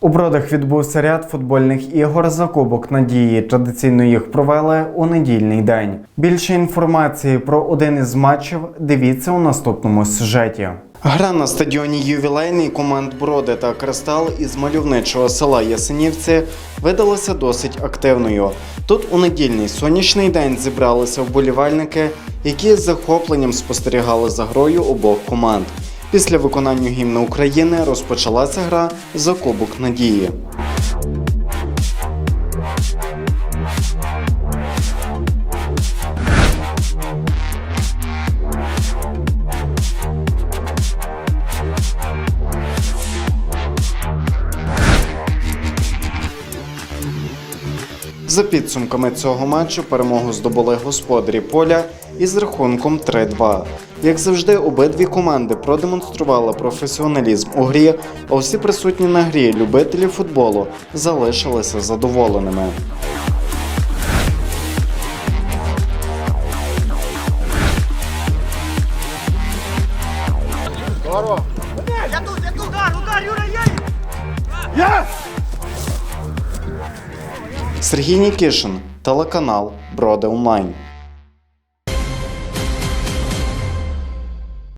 У бродах відбувся ряд футбольних ігор за Кубок Надії. Традиційно їх провели у недільний день. Більше інформації про один із матчів дивіться у наступному сюжеті. Гра на стадіоні ювілейний команд Броди та Кристал із мальовничого села Ясенівці видалася досить активною. Тут у недільний сонячний день зібралися вболівальники, які з захопленням спостерігали за грою обох команд. Після виконання гімну України розпочалася гра за Кубок Надії. За підсумками цього матчу перемогу здобули господарі поля із рахунком 3-2. Як завжди, обидві команди продемонстрували професіоналізм у грі, а всі присутні на грі любителі футболу залишилися задоволеними. Я тут, я тут! Удар, удар, Юра, є! Сергій Нікішин, телеканал Броди Онлайн.